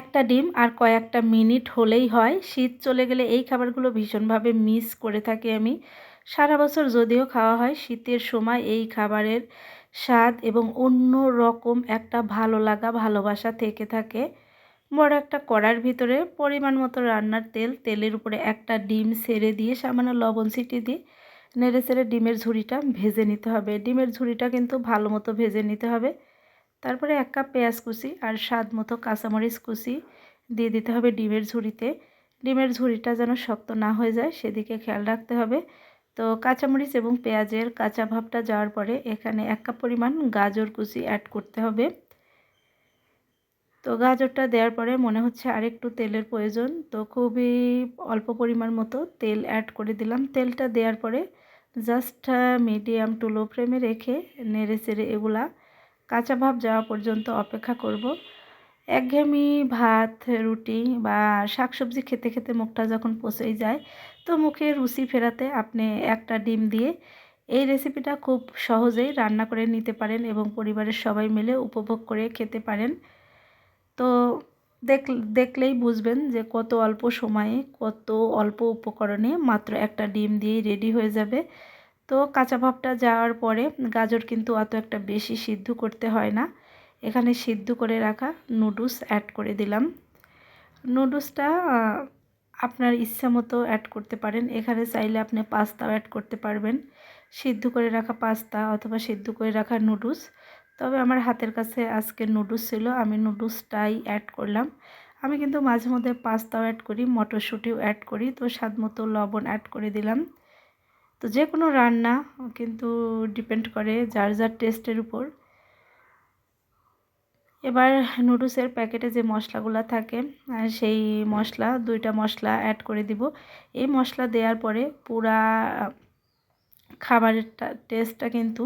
একটা ডিম আর কয়েকটা মিনিট হলেই হয়। শীত চলে গেলে এই খাবারগুলো ভীষণভাবে মিস করে থাকি আমি। সারা বছর যদিও খাওয়া হয়, শীতের সময় এই খাবারের স্বাদ এবং অন্য রকম একটা ভালো লাগা, ভালোবাসা থেকে থাকে। বড় একটা কড়ার ভিতরে পরিমাণ মতো রান্নার তেল, তেলের উপরে একটা ডিম সেরে দিয়ে সামান্য লবণ ছিটিয়ে দিয়ে নেড়ে চেড়ে ডিমের ঝুড়িটা ভেজে নিতে হবে। ডিমের ঝুড়িটা কিন্তু ভালো মতো ভেজে নিতে হবে। তারপরে এক কাপ পেঁয়াজ কুচি আর স্বাদ মতো কাঁচামরিচ কুচি দিয়ে দিতে হবে ডিমের ঝুড়িতে। ডিমের ঝুড়িটা যেন শক্ত না হয়ে যায়, সেদিকে খেয়াল রাখতে হবে। তো কাঁচামরিচ এবং পেঁয়াজের কাঁচা ভাবটা যাওয়ার পরে এখানে এক কাপ পরিমাণ গাজর কুচি অ্যাড করতে হবে। তো গাজরটা দেওয়ার পরে মনে হচ্ছে আরেকটু তেলের প্রয়োজন, তো খুবই অল্প পরিমাণ মতো তেল অ্যাড করে দিলাম। তেলটা দেওয়ার পরে জাস্ট মিডিয়াম টু লো ফ্লেমে রেখে নেড়ে চেড়ে এগুলা কাঁচা ভাব যাওয়া পর্যন্ত অপেক্ষা করব। একঘেয়েমি ভাত, রুটি বা শাকসবজি খেতে খেতে মুখটা যখন পচেই যায়, তো মুখে রুচি ফেরাতে আপনি একটা ডিম দিয়ে এই রেসিপিটা খুব সহজেই রান্না করে নিতে পারেন এবং পরিবারের সবাই মিলে উপভোগ করে খেতে পারেন। তো দেখ, দেখলেই বুঝবেন যে কত অল্প সময়ে, কত অল্প উপকরণে মাত্র একটা ডিম দিয়েই রেডি হয়ে যাবে। তো কাঁচা ভাবটা যাওয়ার পরে গাজর কিন্তু অত একটা বেশি সিদ্ধ করতে হয় না। এখানে সিদ্ধ করে রাখা নুডলস অ্যাড করে দিলাম। নুডলসটা আপনার ইচ্ছা মতো অ্যাড করতে পারেন। এখানে চাইলে আপনি পাস্তাও অ্যাড করতে পারবেন। সিদ্ধ করে রাখা পাস্তা অথবা সিদ্ধ করে রাখা নুডলস। তবে আমার হাতের কাছে আজকে নুডলস ছিল, আমি নুডলসটাই অ্যাড করলাম। আমি কিন্তু মাঝে মধ্যে পাস্তাও অ্যাড করি, মটরশুঁটিও অ্যাড করি, তো স্বাদ মতো লবণ অ্যাড করে দিলাম। তো যে কোনো রান্না কিন্তু ডিপেন্ড করে যার যার টেস্টের উপর। এবার নুডলসের প্যাকেটে যে মশলাগুলো থাকে সেই মশলা, দুইটা মশলা অ্যাড করে দিব। এই মশলা দেওয়ার পরে পুরা খাবারের টেস্টটা কিন্তু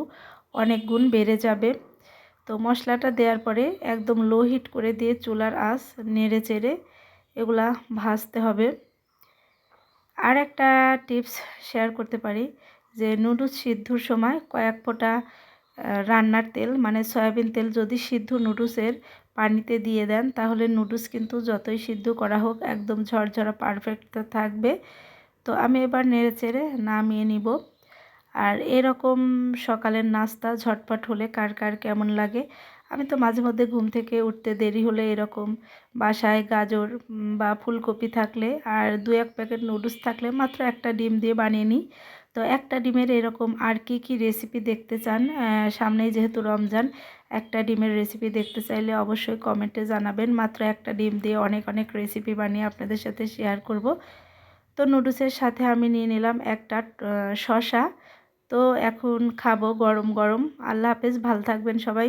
অনেক গুণ বেড়ে যাবে। তো মশলাটা দেওয়ার পরে একদম লো হিট করে দিয়ে চুলার আঁচ নেড়ে চেড়ে এগুলা ভাজতে হবে। আর একটা টিপস শেয়ার করতে পারি যে নুডলস সিদ্ধর সময় কয়েক ফোঁটা রান্নার তেল মানে সয়াবিন তেল যদি সিদ্ধ নুডলসের পানিতে দিয়ে দেন, তাহলে নুডলস কিন্তু যতই সিদ্ধ করা হোক একদম ঝরঝরা পারফেক্ট থাকবে। তো আমি এবার নেড়ে চেড়ে নামিয়ে নিব। আর এরকম সকালের নাস্তা ঝটপট হলে কার কার কেমন লাগে আমি তো মাঝে মধ্যে ঘুম থেকে উঠতে দেরি হলে এরকম বাসায় গাজর বা ফুলকপি থাকলে আর দু এক প্যাকেট নুডলস থাকলে মাত্র একটা ডিম দিয়ে বানিয়ে নিই। তো একটা ডিমের এরকম আর কি কি রেসিপি দেখতে চান? সামনেই যেহেতু রমজান, একটা ডিমের রেসিপি দেখতে চাইলে অবশ্যই কমেন্টে জানাবেন। মাত্র একটা ডিম দিয়ে অনেক অনেক রেসিপি বানিয়ে আপনাদের সাথে শেয়ার করব। তো নুডলসের সাথে আমি নিয়ে নিলাম একটা শশা তো এখন খাব গরম গরম। আল্লাহ হাফেজ, ভালো থাকবেন সবাই।